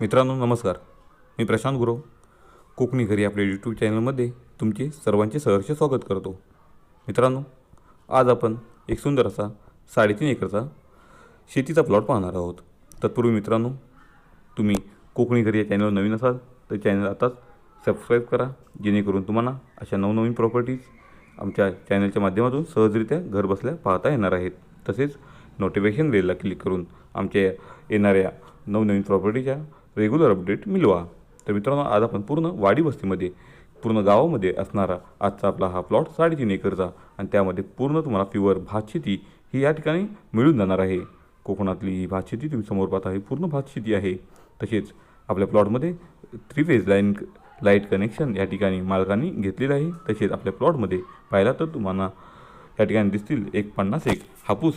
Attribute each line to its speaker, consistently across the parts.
Speaker 1: मित्रांनो नमस्कार. मी प्रशांत गुरव. कोकणी घरी आपल्या यूट्यूब चॅनलमध्ये तुमचे सर्वांचे सहर्ष स्वागत करतो. मित्रांनो आज आपण एक सुंदर असा साडेतीन एकरचा शेतीचा प्लॉट पाहणार आहोत. तत्पूर्वी मित्रांनो तुम्ही कोकणी घरी या चॅनलवर नवीन असाल तर चॅनल आताच सबस्क्राईब करा जेणेकरून तुम्हाला अशा नवनवीन प्रॉपर्टीज आमच्या चॅनलच्या माध्यमातून सहजरित्या घरबसल्या पाहता येणार आहेत. तसेच नोटिफिकेशन बेलला क्लिक करून आमच्या येणाऱ्या नवनवीन प्रॉपर्टीच्या रेग्युलर अपडेट मिळवा. तर मित्रांनो आज आपण पूर्ण वाडी वस्तीमध्ये पूर्ण गावामध्ये असणारा आजचा आपला हा प्लॉट साडेतीन एकरचा आणि त्यामध्ये पूर्ण तुम्हाला प्युअर भातशेती ही या ठिकाणी मिळून जाणार आहे. कोकणातली ही भातशेती तुम्ही समोर पाहता ही पूर्ण भातशेती आहे. तसेच आपल्या प्लॉटमध्ये three phase line light connection या ठिकाणी मालकांनी घेतलेलं आहे. तसेच आपल्या प्लॉटमध्ये पाहिला तर तुम्हाला या ठिकाणी दिसतील एक पन्नास एक हापूस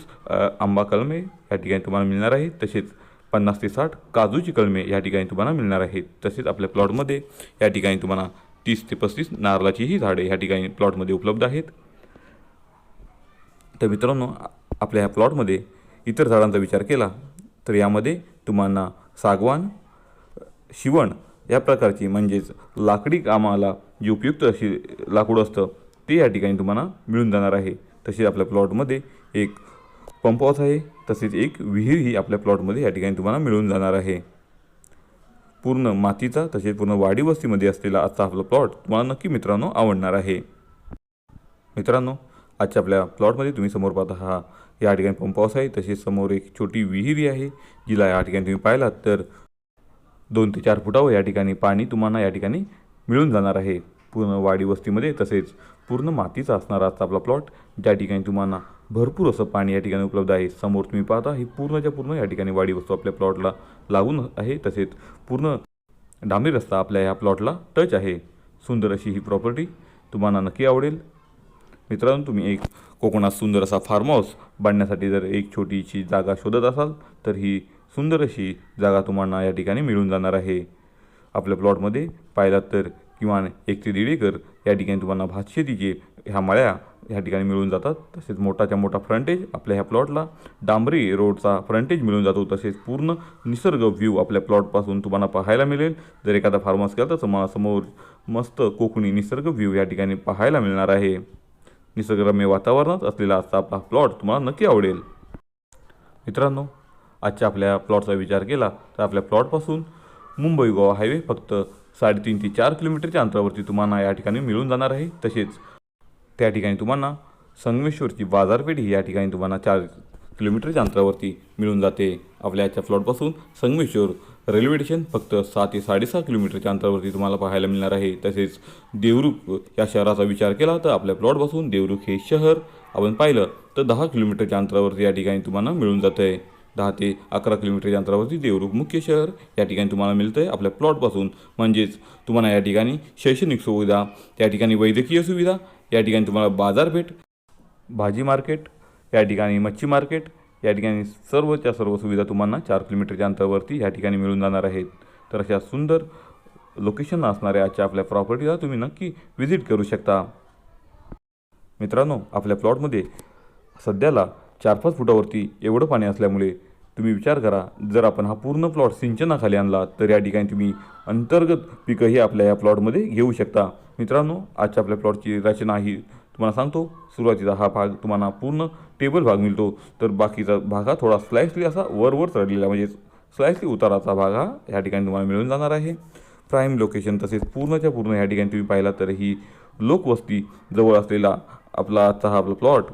Speaker 1: आंबा कलमे या ठिकाणी तुम्हाला मिळणार आहे. तसेच पन्नास ते साठ काजूची कलमे या ठिकाणी तुम्हाला मिळणार आहेत. तसेच आपल्या प्लॉटमध्ये या ठिकाणी तुम्हाला तीस ते पस्तीस नारळाचीही झाडे या ठिकाणी प्लॉटमध्ये उपलब्ध आहेत. तर मित्रांनो आपल्या ह्या प्लॉटमध्ये इतर झाडांचा विचार केला तर यामध्ये तुम्हाला सागवान शिवण या प्रकारची म्हणजेच लाकडी कामाला जे उपयुक्त अशी लाकूड असतं ते या ठिकाणी तुम्हाला मिळून जाणार आहे. तसेच आपल्या प्लॉटमध्ये एक पंप हाऊस आहे. तसेच एक विहीरही आपल्या प्लॉटमध्ये या ठिकाणी तुम्हाला मिळून जाणार आहे. पूर्ण मातीचा तसेच पूर्ण वाडी वस्तीमध्ये असलेला आजचा आपला प्लॉट तुम्हाला नक्की मित्रांनो आवडणार आहे. मित्रांनो आजच्या आपल्या प्लॉटमध्ये तुम्ही समोर पाहता हा या ठिकाणी पंप हाऊस आहे. तसेच समोर एक छोटी विहिरी आहे जिला या ठिकाणी तुम्ही पाहिलात तर दोन ते चार फुटावर या ठिकाणी पाणी तुम्हाला या ठिकाणी मिळून जाणार आहे. पूर्ण वाडी वस्तीमध्ये तसेच पूर्ण मातीचा असणारा आजचा आपला प्लॉट ज्या ठिकाणी तुम्हाला भरपूर असं पाणी या ठिकाणी उपलब्ध आहे. समोर तुम्ही पाहता ही पूर्णच्या पूर्ण या ठिकाणी वाडी वस्तू आपल्या प्लॉटला लागून आहे. तसेच पूर्ण डांबरी रस्ता आपल्या ह्या प्लॉटला टच आहे. सुंदर अशी ही प्रॉपर्टी तुम्हाला नक्की आवडेल. मित्रांनो तुम्ही एक कोकणात सुंदर असा फार्म हाऊस बांधण्यासाठी जर एक छोटीशी जागा शोधत असाल तर ही सुंदर अशी जागा तुम्हाला या ठिकाणी मिळून जाणार आहे. आपल्या प्लॉटमध्ये पाहिलात तर किमान एक ते दीड एकर या ठिकाणी तुम्हाला भातशेतीचे ह्या मळ्या ह्या ठिकाणी मिळून जातात. तसेच मोठाच्या मोठा फ्रंटेज आपल्या ह्या प्लॉटला डांबरी रोडचा फ्रंटेज मिळून जातो. तसेच पूर्ण निसर्ग व्ह्यू आपल्या प्लॉटपासून तुम्हाला पाहायला मिळेल. जर एखादा फार्मस केला तर तुम्हाला समोर मस्त कोकणी निसर्ग व्ह्यू या ठिकाणी पाहायला मिळणार आहे. निसर्गरम्य वातावरणात असलेला आजचा आपला प्लॉट तुम्हाला नक्की आवडेल. मित्रांनो आजच्या आपल्या प्लॉटचा विचार केला तर आपल्या प्लॉटपासून मुंबई गोवा हायवे फक्त साडेतीन ते चार किलोमीटरच्या अंतरावरती तुम्हाला या ठिकाणी मिळून जाणार आहे. तसेच त्या ठिकाणी तुम्हाला संगमेश्वरची बाजारपेठ ही या ठिकाणी तुम्हाला चार किलोमीटरच्या अंतरावरती मिळून जाते. आपल्या याच्या प्लॉटपासून संगमेश्वर रेल्वे स्टेशन फक्त सहा ते साडेसहा किलोमीटरच्या अंतरावरती तुम्हाला पाहायला मिळणार आहे. तसेच देवरुख या शहराचा विचार केला तर आपल्या प्लॉटपासून देवरुख हे शहर आपण पाहिलं तर दहा किलोमीटरच्या अंतरावरती या ठिकाणी तुम्हाला मिळून जातं आहे दहा ते अकरा किलोमीटरच्या अंतरावरती देवरुख मुख्य शहर या ठिकाणी तुम्हाला मिळतं आहे आपल्या प्लॉटपासून म्हणजेच तुम्हाला या ठिकाणी शैक्षणिक सुविधा त्या ठिकाणी वैद्यकीय सुविधा या ठिकाणी तुम्हाला बाजारपेठ भाजी मार्केट या ठिकाणी मच्छी मार्केट या ठिकाणी सर्वच्या सर्व सुविधा तुम्हाला चार किलोमीटरच्या अंतरावरती या ठिकाणी मिळून जाणार आहेत. तर अशा सुंदर लोकेशन असणाऱ्या आजच्या आपल्या प्रॉपर्टीला तुम्ही नक्की व्हिजिट करू शकता. मित्रांनो आपल्या प्लॉटमध्ये सध्याला चार पाच फुटावरती एवढं पाणी असल्यामुळे तुम्ही विचार करा जर आपण हा पूर्ण प्लॉट सिंचनाखाली आणला तर या ठिकाणी तुम्ही अंतर्गत पिकंही आपल्या या प्लॉटमध्ये घेऊ शकता. मित्रांनो आजच्या आपल्या प्लॉटची रचना ही तुम्हाला सांगतो. सुरुवातीचा हा भाग तुम्हाला पूर्ण टेबल भाग मिळतो. तर बाकीचा भाग हा थोडा स्लाइसली असा वरवर चढलेला म्हणजे स्लाइसली उताराचा भाग हा या ठिकाणी तुम्हाला मिळून जाणार आहे. प्राईम लोकेशन तसेच पूर्णच्या पूर्ण या ठिकाणी तुम्ही पाहिला तर ही लोकवस्ती जवळ असलेला आपला आजचा हा आपला प्लॉट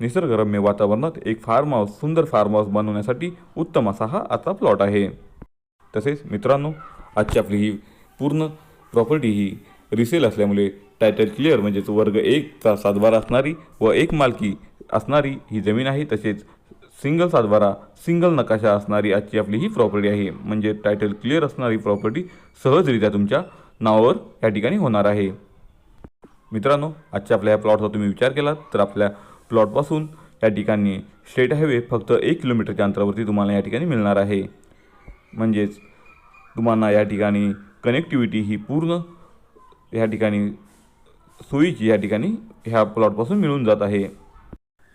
Speaker 1: निसर्गरम्य वातावरणात एक फार्म हाऊस सुंदर फार्म हाऊस बनवण्यासाठी उत्तम असा हा आता प्लॉट आहे. तसेच मित्रांनो आजची आपली ही पूर्ण प्रॉपर्टी ही रिसेल असल्यामुळे टायटल क्लिअर म्हणजेच वर्ग एकचा सातबारा असणारी व एक मालकी असणारी ही जमीन आहे. तसेच सिंगल सातबारा सिंगल नकाशा असणारी आजची आपली ही प्रॉपर्टी आहे. म्हणजे टायटल क्लिअर असणारी प्रॉपर्टी सहजरित्या तुमच्या नावावर या ठिकाणी होणार आहे. मित्रांनो आजच्या आपल्या या प्लॉटचा तुम्ही विचार केलात तर आपल्या प्लॉटपासून या ठिकाणी स्टेट हायवे फक्त एक किलोमीटरच्या अंतरावरती तुम्हाला या ठिकाणी मिळणार आहे. म्हणजेच तुम्हाला या ठिकाणी कनेक्टिव्हिटी ही पूर्ण या ठिकाणी सोयीची या ठिकाणी ह्या प्लॉटपासून मिळून जात आहे.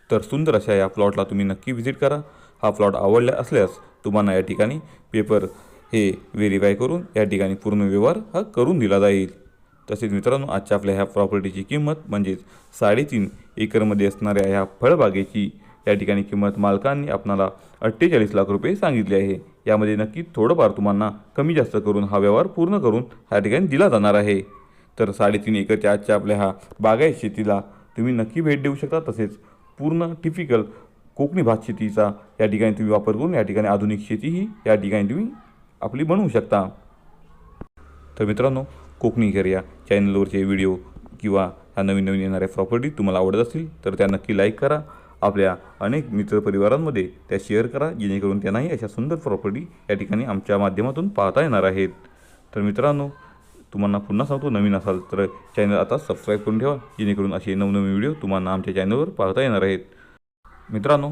Speaker 1: तर सुंदर अशा या प्लॉटला तुम्ही नक्की व्हिजिट करा. हा प्लॉट आवडला असल्यास तुम्हाला या ठिकाणी पेपर हे व्हेरीफाय करून या ठिकाणी पूर्ण व्यवहार हा करून दिला जाईल. तसेच मित्रांनो आजच्या आपल्या ह्या प्रॉपर्टीची किंमत म्हणजेच साडेतीन एकरमध्ये असणाऱ्या ह्या फळबागेची या ठिकाणी किंमत मालकांनी आपणाला अठ्ठेचाळीस लाख रुपये सांगितले आहे. यामध्ये नक्की थोडंफार तुम्हाला कमी जास्त करून हा व्यवहार पूर्ण करून ह्या ठिकाणी दिला जाणार आहे. तर साडेतीन एकरच्या आजच्या आपल्या ह्या बागायत शेतीला तुम्ही नक्की भेट देऊ शकता. तसेच पूर्ण टिपिकल कोकणी भात शेतीचा या ठिकाणी तुम्ही वापर करून या ठिकाणी आधुनिक शेतीही या ठिकाणी तुम्ही आपली बनवू शकता. तर मित्रांनो कोकणी घर या चॅनलवरचे व्हिडिओ किंवा ह्या नवीन नवीन येणाऱ्या प्रॉपर्टी तुम्हाला आवडत असतील तर त्या नक्की लाईक करा. आपल्या अनेक मित्रपरिवारांमध्ये त्या शेअर करा जेणेकरून त्यांनाही अशा सुंदर प्रॉपर्टी या ठिकाणी आमच्या माध्यमातून पाहता येणार आहेत. तर मित्रांनो तुम्हाला पुन्हा सांगतो नवीन असाल तर चॅनल आता सबस्क्राईब करून ठेवा जेणेकरून असे नवनवीन व्हिडिओ तुम्हाला आमच्या चॅनलवर पाहता येणार आहेत. मित्रांनो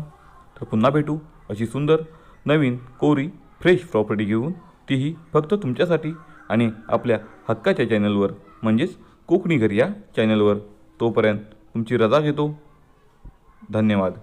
Speaker 1: तर पुन्हा भेटू अशी सुंदर नवीन कोरी फ्रेश प्रॉपर्टी घेऊन. तीही फक्त तुमच्यासाठी. आणि आपल्या हक्काच्या चॅनलवर म्हणजेच कोकणी घर या चॅनलवर तोपर्यंत तुमची रजा घेतो. धन्यवाद.